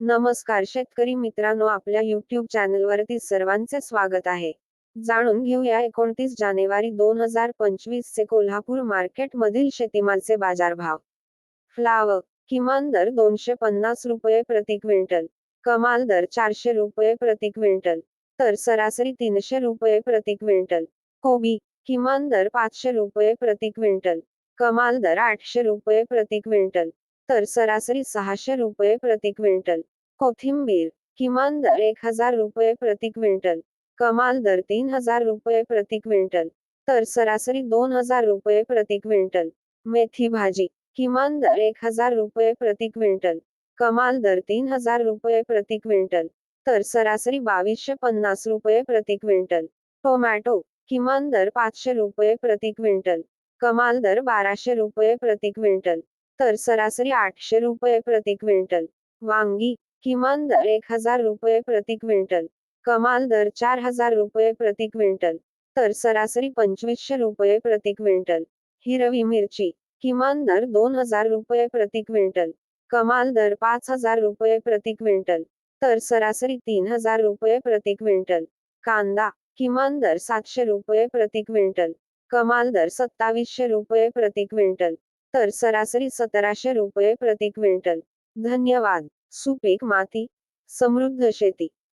नमस्कार शेतकरी मित्रांनो आपल्या युट्यूब चॅनलवरती सर्वांचे स्वागत आहे. जाणून घेऊया एकोणतीस जानेवारी दोन हजार पंचवीस चे कोल्हापूर मार्केट मधील शेतीमालचे बाजारभाव. फ्लाव किमान दर दोनशे पन्नास रुपये प्रति क्विंटल कमाल दर चारशे रुपये प्रति क्विंटल तर सरासरी तीनशे रुपये प्रति क्विंटल कोबी किमान दर पाचशे रुपये प्रति क्विंटल कमाल दर आठशे रुपये प्रति क्विंटल तर सरासरी सहाशे रुपये प्रति क्विंटल. कोथिंबीर किमान दर एक हजार रुपये प्रति क्विंटल. कमाल दर तीन हजार रुपये प्रति क्विंटल. तर सरासरी दोन हजार रुपये प्रति क्विंटल. मेथी भाजी किमान दर एक हजार रुपये प्रति क्विंटल. कमाल दर तीन हजार रुपये प्रति क्विंटल. तर सरासरी बावीसशे पन्नास रुपये प्रति क्विंटल. टोमॅटो किमान दर पाचशे रुपये प्रति क्विंटल. कमाल दर बाराशे रुपये प्रति क्विंटल. तर सरासरी आठशे रुपये प्रति क्विंटल. वांगी किमान दर एक हजार रुपये प्रति क्विंटल. कमाल दर चार हजार रुपये प्रति क्विंटल. तर सरासरी पंचवीसशे रुपये प्रति क्विंटल. हिरवी मिरची किमान दर दोन हजार रुपये प्रति क्विंटल. कमाल दर पाच हजार रुपये प्रति क्विंटल. तर सरासरी तीन हजार रुपये प्रति क्विंटल. कांदा किमान दर सातशे रुपये प्रति क्विंटल. कमाल दर सत्तावीसशे रुपये प्रति क्विंटल. तर सरासरी सतराशे रुपये प्रति क्विंटल. धन्यवाद. सुपीक माती. समृद्ध शेती.